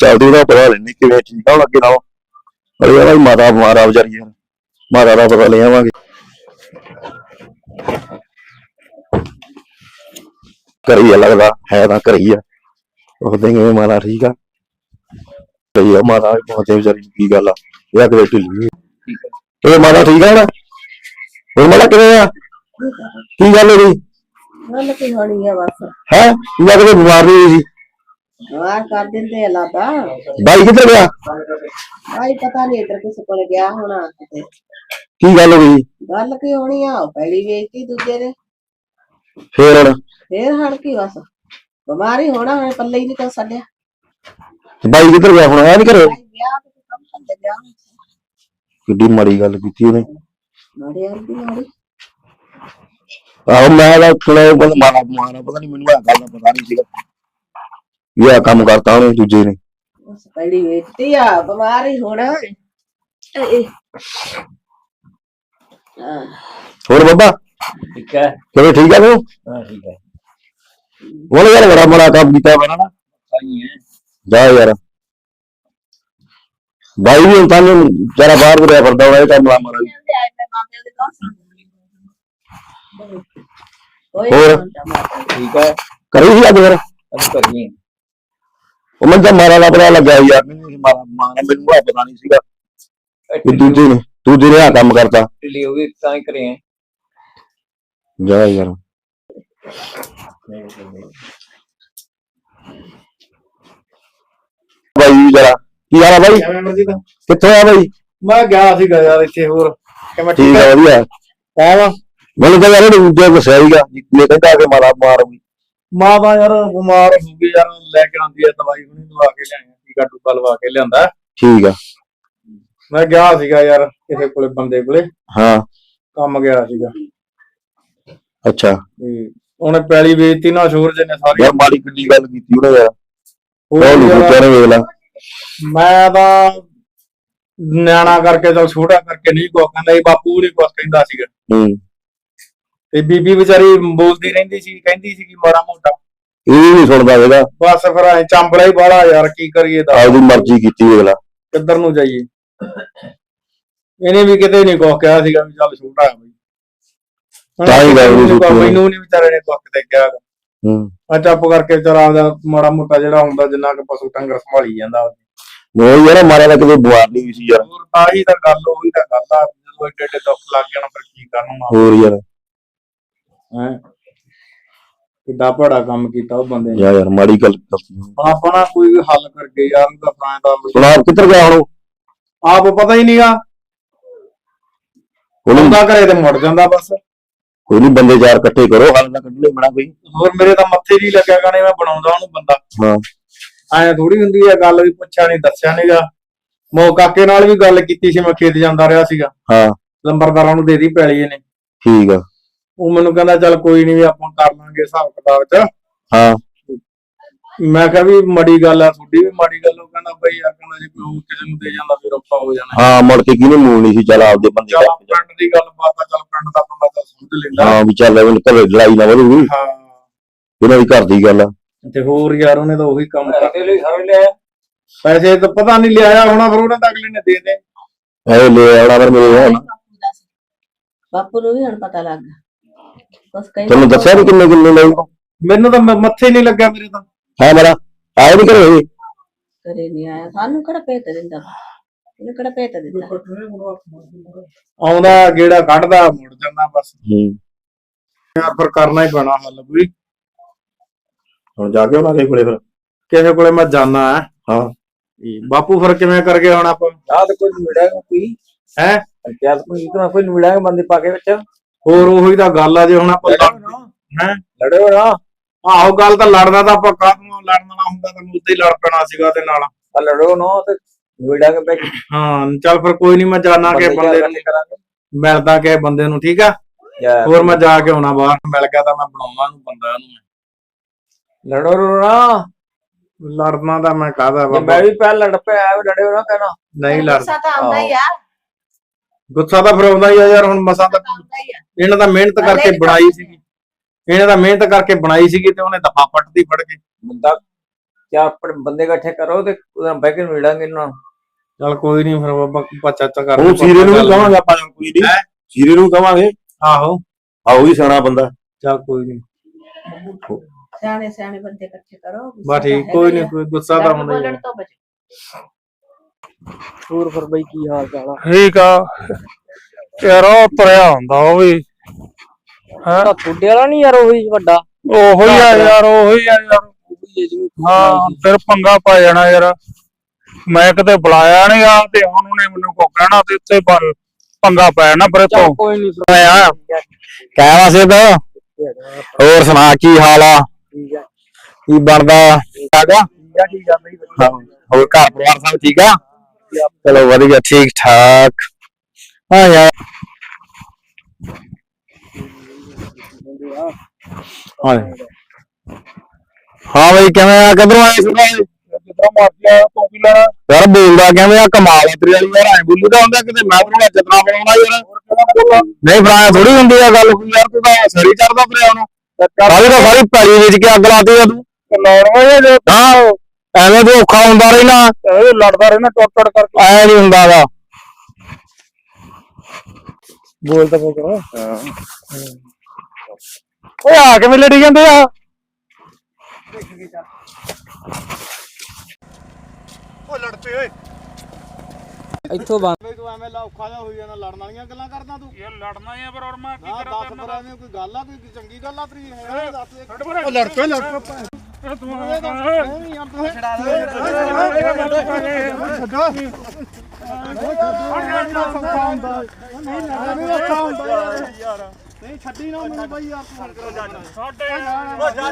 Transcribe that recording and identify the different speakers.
Speaker 1: ਚੱਲਦੀ ਉਹਦਾ ਪਤਾ ਲੈਣੀ ਕਿਵੇਂ ਠੀਕ ਆ ਹੁਣ ਅੱਗੇ ਨਾਲੋਂ। ਅਰੇ ਯਾਰ ਇਹ ਮਾਤਾ ਬਿਮਾਰ ਆ ਵਿਚਾਰੀ ਯਾਰ ਮਾਤਾ ਦਾ ਪਤਾ ਲੈ ਆਵਾਂਗੇ। ਕਰੀ ਆ ਲੱਗਦਾ ਹੈ ਤਾਂ ਕਰੀ ਆ। ਉਹਦੇ ਕਿਵੇਂ ਮਾਤਾ ਠੀਕ ਆ। ਕਈ ਆ ਮਾਤਾ ਵੀ ਬਹੁਤ ਵਿਚਾਰੀ ਨੂੰ ਕੀ ਗੱਲ ਆ। ਇਹ ਆ ਕਿਵੇਂ ਢਿੱਲੀ ਹੋਈ। ਇਹ ਮਾਤਾ ਠੀਕ ਆ ਨਾ ਉਹ ਮਾਤਾ ਕਿਵੇਂ ਆ? ਕੀ ਗੱਲ ਹੋਈ
Speaker 2: ਗੱਲ ਕੀ ਹੋਣੀ ਆ ਬਸ।
Speaker 1: ਹੈ? ਮੈਂ ਕਿਤੇ ਬਿਮਾਰ ਨਹੀਂ ਹੋਈ ਸੀ।
Speaker 2: ਕਰ ਆ
Speaker 1: ਬਾਈ ਕਿੱਧਰ ਗਿਆ?
Speaker 2: ਆਈ ਪਤਾ ਨਹੀਂ ਇਧਰ ਕਿਸੇ ਕੋਲ ਗਿਆ ਹੋਣਾ ਕਿਤੇ।
Speaker 1: ਕੀ ਗੱਲ ਹੋ ਗਈ?
Speaker 2: ਗੱਲ ਕੀ ਹੋਣੀ ਆ ਪਹਿਲੀ ਵੇਚਤੀ ਦੂਜੇ ਨੇ।
Speaker 1: ਫੇਰ ਹੁਣ?
Speaker 2: ਫੇਰ ਹੜ ਕੀ ਬਸ ਬਿਮਾਰੀ ਹੋਣਾ ਹੋਏ ਪੱਲੇ ਹੀ ਨਹੀਂ ਕਰ ਛੱਡਿਆ।
Speaker 1: ਬਾਈ ਕਿੱਧਰ ਗਿਆ ਹੁਣ? ਆਇਆ ਨਹੀਂ ਘਰੇ?
Speaker 2: ਤੇ ਗਿਆ
Speaker 1: ਕਿੱਡੀ ਮਾੜੀ ਗੱਲ ਕੀਤੀ ਉਹਨੇ।
Speaker 2: ਮਾੜੀ ਆਂਦੀ ਮਾੜੀ।
Speaker 1: ਆਹੋ ਮੈਂ ਤਾਂ ਸੁਣਿਆ ਬੰਦ ਮਾਰਾ ਮਾਰਾ ਪਤਾ ਨਹੀਂ ਮੈਨੂੰ ਇਹ ਗੱਲ ਦਾ ਪਤਾ ਨਹੀਂ ਸੀਗਾ। ਇਹ ਆਹ ਕੰਮ ਕਰਤਾ ਉਹਨੇ ਦੂਜੇ ਨੇ
Speaker 2: ਬਸ ਪਹਿਲੀ ਵੇਚਤੀ ਆ ਬਿਮਾਰੀ ਹੋਣਾ ਏ ਹਾਂ
Speaker 1: ਹੋਰ ਬਾਬਾ
Speaker 3: ਠੀਕ ਹੈ
Speaker 1: ਕਿਵੇਂ ਠੀਕ ਆ ਤੂੰ
Speaker 3: ਹਾਂ ਠੀਕ ਹੈ
Speaker 1: ਉਹਨੇ ਯਾਰ ਬੜਾ ਬੜਾ ਕੰਮ ਕੀਤਾ ਬਣਾ ਨਾ
Speaker 3: ਸਹੀ ਹੈ
Speaker 1: ਜਾ ਯਾਰ ਬਾਈ ਵੀ ਹੁਣ ਤਾਂ ਜਰਾ ਬਾਹਰ ਬੁਰਿਆ ਫਿਰਦਾ ਹੋਣਾ ਇਹ ਕੰਮ ਲਾ ਮਾਰਾ
Speaker 2: ਕੋਈ
Speaker 1: ਹੋਰ?
Speaker 3: ਠੀਕ ਹੈ
Speaker 1: ਕਰੀ ਸੀ ਅੱਜ ਫਿਰ
Speaker 3: ਅਸੀਂ ਕਰੀਏ
Speaker 1: ਉਹ ਮੈਨੂੰ ਤਾਂ ਮਾਰਾ ਦਾ ਪਤਾ ਲੱਗਿਆ ਯਾਰ ਮੈਨੂੰ ਨਹੀਂ ਮਾਰਾ ਮਾਰਾ ਮੈਨੂੰ ਆ ਪਤਾ ਨਹੀਂ ਸੀਗਾ ਕਿ ਦੂਜੇ ਨੇ ਦੂਜੇ ਨੇ ਆ ਕੰਮ ਕਰਤਾ।
Speaker 3: ਢਿੱਲੀ ਹੋ ਗਈ ਤਾਂ ਹੀ ਕਰੇ
Speaker 1: ਜਾ ਯਾਰ। ਬਾਈ ਜਰਾ। ਕੀ ਹਾਲ ਆ ਬਾਈ?
Speaker 4: ਐਵੇਂ ਮਰਜ਼ੀ ਦਾ
Speaker 1: ਕਿੱਥੋਂ ਆ ਬਾਈ?
Speaker 4: ਮੈਂ ਗਿਆ ਸੀਗਾ ਯਾਰ ਇੱਥੇ ਹੋਰ। ਕਿਵੇਂ
Speaker 1: ਠੀਕ ਆ ਵਧੀਆ।
Speaker 4: ਆ
Speaker 1: ਮੈਨੂੰ ਤਾਂ ਯਾਰ ਦੂਜੇ ਦੱਸਿਆ ਸੀਗਾ ਜਿੱਲੇ ਕਹਿੰਦਾ ਕਿ ਮਾਰਾ ਮਾਰ ਵੀ।
Speaker 4: ਮਾਂ ਦਾ ਯਾਰ ਬਿਮਾਰ ਹੋ ਗਈ ਯਾਰ ਲੈ ਕੇ ਆਂਦੀ ਹੈ ਦਵਾਈ ਹੁਣੀ ਦਵਾ ਕੇ ਲਿਆਇਆ ਟੀਕਾ ਟੂਕਾ ਲਵਾ ਕੇ ਲਿਆਂਦਾ।
Speaker 1: ਠੀਕ ਆ।
Speaker 4: ਮੈਂ ਗਿਆ ਸੀਗਾ ਯਾਰ ਕਿਸੇ ਕੋਲੇ ਬੰਦੇ ਕੋਲੇ।
Speaker 1: ਹਾਂ।
Speaker 4: ਕੰਮ ਗਿਆ ਸੀਗਾ।
Speaker 1: ਅੱਛਾ।
Speaker 4: ਤੇ ਉਹਨੇ ਪੈਲੀ ਵੇਚਤੀ ਨਾ ਸੂਰਜ ਨੇ ਸਾਰੀ
Speaker 1: ਯਾਰ ਮਾੜੀ ਕਿੱਡੀ ਗੱਲ ਕੀਤੀ ਉਹਨੇ ਯਾਰ।
Speaker 4: ਹੋਰ
Speaker 1: ਉਹ
Speaker 4: ਯਾਰ,
Speaker 1: ਨੇ ਵੇਖ ਲਾ।
Speaker 4: ਮੈਂ ਤਾਂ ਨਿਆਣਾ ਕਰਕੇ ਚਲ ਛੋਟਾ ਕਰਕੇ ਨਹੀਂ ਕੋ ਕਹਿੰਦਾ ਇਹ ਬਾਪੂ ਨਹੀਂ ਕੁਛ ਕਹਿੰਦਾ ਸੀਗਾ।
Speaker 1: ਹੂੰ।
Speaker 4: ਤੇ ਬੀਬੀ ਵਿਚਾਰੀ ਬੋਲਦੀ ਰਹਿੰਦੀ ਸੀ ਕਹਿੰਦੀ ਸੀ ਕਿ ਮਾੜਾ ਮੋਟਾ।
Speaker 1: ਇਹ ਨਹੀਂ ਸੁਣਦਾ ਹੈਗਾ
Speaker 4: ਬਸ ਫਿਰ ਐ ਚੰਬਲਾ ਹੀ ਬਾਹਲਾ ਯਾਰ ਕੀ ਕਰੀਏ ਦਾ
Speaker 1: ਆਪਦੀ ਮਰਜ਼ੀ ਕੀਤੀ ਵੇਖ ਲਾ
Speaker 4: ਕਿੱਧਰ ਨੂੰ ਜਾਈਏ? ਇਹਨੇ ਵੀ ਕਿਤੇ ਨਹੀਂ ਕੁਛ ਕਿਹਾ ਸੀਗਾ ਵੀ ਚੱਲ ਛੋਟਾ ਹੈ ਬਈ।
Speaker 1: ਤਾਂ ਹੀ ਗੱਲ ਨਹੀਂ ਸੁੱਟੀ
Speaker 4: ਮੈਨੂੰ ਨਹੀਂ ਵਿਚਾਰੇ ਨੇ ਕੁਛ ਕਿਤੇ ਕਿਹਾ।
Speaker 1: ਹੂੰ।
Speaker 4: ਆ ਚੁੱਪ ਕਰਕੇ ਚਲ ਆਪਦਾ ਮਾੜਾ ਮੋਟਾ ਜਿਹੜਾ ਹੁੰਦਾ ਜਿੰਨਾ ਕਿ ਪਸ਼ੂ ਡੰਗਰ ਸੰਭਾਲੀ ਜਾਂਦਾ
Speaker 1: ਉਹ ਯਾਰ ਮਾਰਾ ਦਾ ਕਿਤੇ ਬਿਮਾਰ ਨਹੀਂ ਹੋਈ ਸੀ ਯਾਰ।
Speaker 4: ਹੋਰ ਤਾਂ ਹੀ ਤਾਂ ਗੱਲ ਉਹੀ ਤਾਂ ਗੱਲ ਆ ਜਦੋਂ ਏਡੇ ਏਡੇ ਦੁੱਖ ਲੱਗ ਜਾਣ ਫਿਰ ਕੀ ਕਰਨਾ।
Speaker 1: ਹੋਰ ਯਾਰ।
Speaker 4: ਹੈ? ਕਿੱਡਾ ਭੜਾ ਕੰਮ ਕੀਤਾ ਉਹ ਬੰਦੇ ਨੇ।
Speaker 1: ਯਾਰ ਮਾੜੀ ਗੱਲ ਦੱਸੀ।
Speaker 4: ਹੁਣ ਆਪਾਂ ਨਾ ਕੋਈ ਵੀ ਹੱਲ ਕਰਕੇ ਯਾਰ ਉਹਦਾ ਤਾਂ ਦਾ
Speaker 1: ਆਪ ਕਿੱਧਰ ਗਿਆ ਹੁਣ ਉਹ?
Speaker 4: ਆਪ ਪਤਾ ਹੀ ਨਹੀਂਗਾ।
Speaker 1: ਉਹਨੂੰ
Speaker 4: ਹੁੰਦਾ ਘਰੇ ਤੇ ਮੁੜ ਜਾਂਦਾ ਬਸ।
Speaker 1: ਕੋਈ ਨਹੀਂ ਬੰਦੇ ਚਾਰ ਇਕੱਠੇ ਕਰੋ ਹਾਲ ਨਾ ਕੱਢਣੇ ਬਣਾ ਕੋਈ।
Speaker 4: ਹੋਰ ਮੇਰੇ ਤਾਂ ਮੱਥੇ ਨਹੀਂ ਲੱਗਿਆ ਗਾਣੇ ਮੈਂ ਬਣਾਉਂਦਾ ਉਹਨੂੰ ਬੰਦਾ।
Speaker 1: ਹਾਂ।
Speaker 4: ਐਂ ਥੋੜੀ ਹੁੰਦੀ ਆ ਗੱਲ ਵੀ ਪੁੱਛਿਆ ਨਹੀਂ ਦੱਸਿਆ ਨਹੀਂਗਾ ਮੋ ਕਾਕੇ ਨਾਲ ਵੀ ਗੱਲ ਕੀਤੀ ਸੀ ਮੈਂ ਖੇਤ ਜਾਂਦਾ ਰਿਹਾ ਸੀਗਾ।
Speaker 1: ਹਾਂ।
Speaker 4: ਲੰਬਰਦਾਰਾਂ ਨੂੰ ਦੇ ਦੀ ਪੈਲੀ ਇਹਨੇ।
Speaker 1: ਠੀਕ ਆ।
Speaker 4: ਉਹ ਮੈਨੂੰ ਕਹਿੰਦਾ ਚੱਲ ਕੋਈ ਨਹੀਂ ਵੀ ਆਪਾਂ ਕਰ ਲਾਂਗੇ ਹਿਸਾਬ ਕਿਤਾਬ ਚ।
Speaker 1: ਹਾਂ।
Speaker 4: ਮੈਂ ਕਿਹਾ ਵੀ ਮਾੜੀ ਗੱਲ ਆ ਤੁਹਾਡੀ ਵੀ ਮਾੜੀ ਗੱਲ ਉਹ ਕਹਿੰਦਾ ਬਈ ਯਾਰ ਕਹਿੰਦਾ ਜੇ ਕੋਈ ਕਿਸੇ ਨੂੰ ਦੇ ਜਾਂਦਾ ਫਿਰ ਔਖਾ ਹੋ ਜਾਣਾ।
Speaker 1: ਹਾਂ ਮੁੜ ਕੇ ਕਿਹਨੇ ਮੂਲ ਨਹੀਂ ਸੀ? ਚੱਲ ਆਪਦੇ ਬੰਦੇ
Speaker 4: ਚੱਲ
Speaker 1: ਕਰਕੇ ਜਾ।
Speaker 4: ਪਿੰਡ ਦੀ ਗੱਲ ਬਾਤ ਆ ਚੱਲ ਪਿੰਡ ਦਾ ਬੰਦਾ ਤਾਂ ਸਮਝ ਲੈਂਦਾ।
Speaker 1: ਹਾਂ ਵੀ ਚੱਲ ਇਹਨੂੰ ਘਰੇ ਲੜਾਈ ਨਾ ਵਧੂਗੀ
Speaker 4: ਹਾਂ।
Speaker 1: ਇਹਨਾਂ ਦੀ ਘਰ ਦੀ ਗੱਲ ਆ।
Speaker 4: ਤੇ ਹੋਰ ਯਾਰ ਉਹਨੇ ਤਾਂ ਉਹੀ ਕੰਮ ਕਰ
Speaker 3: ਇਹਦੇ ਲਈ ਸਾਰੇ ਲਿਆ
Speaker 4: ਪੈਸੇ ਤਾਂ ਪਤਾ ਨਹੀਂ ਲਿਆਇਆ ਹੋਣਾ ਫਿਰ ਉਹਨਾਂ ਤਾਂ ਅਗਲੇ ਨੇ ਦੇ ਦੇ
Speaker 1: ਐ ਲੈ ਆਉਣਾ ਫਿਰ ਮੇਰੇ ਹੁਣ।
Speaker 2: ਬਾਪੂ ਨੂੰ ਵੀ ਹੁਣ ਪਤਾ ਲੱਗ ਗਿਆ। ਬਸ
Speaker 1: ਤੈਨੂੰ ਦੱਸਿਆ ਵੀ ਕਿੰਨੇ ਕਿੰਨੇ ਲੈ
Speaker 4: ਮੈਨੂੰ ਤਾਂ ਮ- ਮੱਥੇ ਨਹੀਂ ਲੱਗਿਆ ਮੇਰੇ ਤਾਂ।
Speaker 1: ਹਾਂ ਮੇਰਾ ਆਏ ਨਹੀਂ ਘਰੇ ਇਹ?
Speaker 2: ਕਰੇ ਨਹੀਂ ਆਇਆ। ਸਾਨੂੰ ਕਿਹੜਾ ਭੇਤ ਦਿੰਦਾ? ਇਹਨੂੰ ਕਿਹੜਾ ਭੇਤ ਦਿੰਦਾ?
Speaker 4: ਆਉਂਦਾ ਗੇੜਾ ਕੱਢਦਾ ਮੁੜ ਜਾਂਦਾ ਬਸ।
Speaker 1: ਹੂੰ।
Speaker 4: ਯਾਰ ਫਿਰ ਕਰਨਾ ਹੀ ਪੈਣਾ ਹੱਲ ਕੋਈ।
Speaker 1: ਹੁਣ ਜਾ ਕੇ ਉਹਨਾਂ ਦੇ ਕੋਲੇ ਫਿਰ?
Speaker 4: ਕਿਸੇ ਕੋਲੇ ਮੈਂ ਜਾਣਾ ਹੈ।
Speaker 1: ਹਾਂ
Speaker 4: ਬਾਪੂ ਫਿਰ ਕਿਵੇਂ ਕਰ ਗਏ ਹੁਣ ਆਪਾਂ
Speaker 3: ਯਾਦ ਕੋਈ ਮਿਲਿਆ ਕੋਈ।
Speaker 4: ਹੈ?
Speaker 3: ਕੋਈ ਇਤਨਾ ਕੋਈ ਮਿਲਿਆ ਬੰਦੇ ਪਾ ਕੇ ਵਿੱਚ।
Speaker 4: ਹੋਰ ਉਹੀ ਤਾਂ ਗੱਲ ਆ ਜੇ ਹੁਣ ਆਪਾਂ ਹੈ?
Speaker 3: ਲੜਿਓ ਨਾ।
Speaker 4: ਆਹੋ ਗੱਲ ਤਾਂ ਲੜਨਾ ਤਾਂ ਆਪਾਂ ਕਾਹਨੂੰ ਲੜਨਾ ਨਾ ਹੁੰਦਾ ਤਾਂ ਮੁੱਦੇ ਹੀ ਲੜ ਪੈਣਾ ਸੀਗਾ ਤੇ ਨਾਲ।
Speaker 3: ਆ ਲੜੋ ਨਾ ਤੇ ਮਿਲਿਆ ਕੇ ਬੈਠ
Speaker 4: ਹਾਂ ਚੱਲ ਫਿਰ ਕੋਈ ਨਹੀਂ ਮੈਂ ਜਾਣਾ ਕਿ ਬੰਦੇ ਨੂੰ ਮਿਲਦਾ ਕਿ ਬੰਦੇ ਨੂੰ ਠੀਕ ਆ? ਹੋਰ ਮੈਂ ਜਾ ਕੇ ਆਉਣਾ ਬਾਹਰ ਮਿਲ ਗਿਆ ਤਾਂ ਮੈਂ ਬਣਾਉਣਾ ਨੂੰ ਬੰਦਾ ਨੂੰ
Speaker 3: ਲੜੋ ਰੋ ਨਾ।
Speaker 4: ਲੜਨਾ ਤਾਂ ਮੈਂ ਕਾਹਦਾ ਬਾਬਾ?
Speaker 3: ਮੈਂ ਵੀ ਪਹਿਲਾਂ ਲੜ ਪਿਆ ਲੜਿਓ ਨਾ ਕਹਿਣਾ।
Speaker 4: ਨਹੀਂ ਲੜ
Speaker 2: ਗੁੱਸਾ ਤਾਂ ਆਉਂਦਾ ਹੀ ਆ।
Speaker 4: ਗੁੱਸਾ ਤਾਂ ਫਿਰ ਆਉਂਦਾ ਹੀ ਆ ਯਾਰ ਹੁਣ ਮਸਾਂ ਤਾਂ
Speaker 2: ਆਉਂਦਾ ਹੀ ਆ।
Speaker 4: ਇਹਨਾਂ ਦਾ ਮਿਹਨਤ ਕਰਕੇ ਬਣਾਈ ਸੀਗੀ। ਇਹਨਾਂ ਦਾ ਮਿਹਨਤ ਕਰਕੇ ਬਣਾਈ ਸੀਗੀ ਤੇ ਉਹਨੇ ਦਫਾ ਪੱਟਦੀ ਫੜ ਕੇ।
Speaker 3: ਮੁੰਡਾ ਚਾਰ ਪ- ਬੰਦੇ ਇਕੱਠੇ ਕਰੋ ਤੇ ਉਹਦਾ ਬਹਿ ਕੇ ਮਿਲਾਂਗੇ ਇਹਨਾਂ।
Speaker 4: ਚੱਲ ਕੋਈ ਨਹੀਂ ਫਿਰ ਬਾਬਾ ਆਪਾਂ ਚਾਚਾ ਕਰ
Speaker 1: ਉਹ ਸੀਰੇ ਨੂੰ ਵੀ ਕਵਾਂਗੇ ਆਪਾਂ ਕੋਈ ਨਹੀਂ ਸੀਰੇ ਨੂੰ ਕਵਾਂਗੇ
Speaker 4: ਆਹੋ।
Speaker 1: ਆਓ ਹੀ ਸਿਆਣਾ ਬੰਦਾ।
Speaker 4: ਚੱਲ ਕੋਈ ਨਹੀਂ
Speaker 2: ਸਿਆਣੇ ਸਿਆਣੇ ਬੰਦੇ ਇਕੱਠੇ ਕਰੋ।
Speaker 4: ਬਾ ਠੀਕ ਕੋਈ ਨਹੀਂ। ਕੋਈ ਗੁੱਸਾ ਤਾਂ ਹੁੰਦਾ ਹੀ
Speaker 2: ਬੋਲਣ
Speaker 4: ਆ।
Speaker 2: ਤੋਂ ਬਚੋ।
Speaker 3: ਹੋਰ ਫਿਰ ਬਈ ਕੀ ਹਾਲ ਚਾਲ ਆ?
Speaker 5: ਠੀਕ ਆ। ਯਾਰ ਉਹ ਤੁਰਿਆ ਹੁੰਦਾ ਉਹ ਵੀ। ਹਾਂ?
Speaker 3: ਕੁੱਡੇ ਵਾਲਾ ਨਹੀਂ ਯਾਰ ਉਹੀ ਵੱਡਾ?
Speaker 5: ਉਹੋ ਹੀ ਆ ਯਾਰ। ਉਹੋ ਹੀ ਆ ਯਾਰ ਹਾਂ ਫਿਰ ਪੰਗਾ ਪਾ ਜਾਣਾ ਯਾਰ। ਮੈਂ ਕਿਤੇ ਬੁਲਾਇਆ ਨਹੀਂ ਆ ਤੇ ਹੁਣ ਉਹਨੇ ਮੈਨੂੰ ਕੋ ਕਹਿਣਾ ਤੇ ਉੱਥੇ ਬਣ ਪੰਗਾ ਪੈ ਜਾਣਾ ਫਿਰ ਤੋਂ।
Speaker 3: ਕੋਈ ਨਹੀਂ
Speaker 1: ਆ। ਕਹਿ ਵਾਸੇ ਤਾਂ ਹੋਰ ਸੁਣਾ ਕੀ ਹਾਲ ਆ?
Speaker 3: ਠੀਕ ਆ।
Speaker 1: ਕੀ ਬਣਦਾ? ਠੀਕ ਆ
Speaker 3: ਠੀਕ ਆ ਬਈ
Speaker 1: ਹਾਂ, ਹੋਰ ਘਰ ਪਰਿਵਾਰ ਸਭ ਠੀਕ ਆ? ਚਲੋ ਵਧੀਆ ਠੀਕ ਠਾਕ। ਹਾਂ ਯਾਰ। ਹਾਂ। ਹਾਂ ਬਈ ਕਿਵੇਂ ਆ? ਕਿਧਰੋਂ ਆਏ ਸੁਣਾ
Speaker 5: ਜਿੱਦਾਂ ਮਰਜ਼ੀ ਆ ਤੂੰ ਕੀ ਲੈਣਾ।
Speaker 1: ਯਾਰ ਬੋਲਦਾ ਕਿਵੇਂ ਆ? ਕਮਾਲ ਆ ਤੇਰੀ ਵਾਲੀ। ਯਾਰ ਐ ਬੋਲੂਦਾ ਹੁੰਦਾ ਕਿਤੇ ਮੈਂ ਬਰੋਂ ਜਤਨਾ ਬਣਾਉਣਾ ਯਾਰ। ਨਹੀਂ ਫਰਾਂ ਥੋੜੀ ਹੁੰਦੀ ਆ ਗੱਲ। ਕੋਈ ਯਾਰ ਤੂੰ ਤਾਂ ਸਰੀ ਚੜਦਾ ਫਿਰਿਆ ਹੁਣ। ਸਾਰੀ ਤਾਂ ਸਾਰੀ ਪੈੜੀ ਵਿੱਚ ਕੇ ਅੱਗ ਲਾਤੀ ਆ ਤੂੰ।
Speaker 5: ਲੜਵਾ ਜੇ।
Speaker 1: ਹਾਂ। ਐਵੇਂ ਤੂੰ ਔਖਾ ਹੁੰਦਾ ਰਹਿਣਾ।
Speaker 5: ਇਹ ਲੜਦਾ ਰਹਿਣਾ ਟੁੱਟ ਟੁੱਟ ਕਰਕੇ।
Speaker 1: ਐ ਨਹੀਂ ਹੁੰਦਾਗਾ
Speaker 5: ਬੋਲ ਤਾਂ ਕਰੋ ਓਏ ਆ ਕਿਵੇਂ ਲੜੀ ਜਾਂਦੇ ਆ?
Speaker 3: ਇੱਥੋਂ ਬੰਦ
Speaker 4: ਤੂੰ ਐਵੇਂ ਔਖਾ ਜਾ ਹੋਈ ਜਾਂਦਾ ਲੜਨ ਵਾਲੀਆਂ ਗੱਲਾਂ ਕਰਦਾ ਤੂੰ।
Speaker 5: ਇਹ ਲੜਨਾ ਹੀ ਆ ਪਰ ਹੁਣ ਮੈਂ ਕੀ ਕਰਾਂ
Speaker 4: ਦੱਸ ਐਵੇਂ ਕੋਈ ਗੱਲ ਆ ਕੋਈ ਚੰਗੀ ਗੱਲ ਆ ਤੇਰੀ? ਹੈ ਦੱਸ ਦੇ।
Speaker 5: ਉਹ
Speaker 4: ਲੜ ਪਏ ਲੜ ਪਏ। ਯਾਰ ਨਹੀਂ ਛੱਡੀ ਨਾ ਮੈਨੂੰ ਬਾਈ ਯਾਰ। ਤੂੰ
Speaker 5: ਸਾਡੇ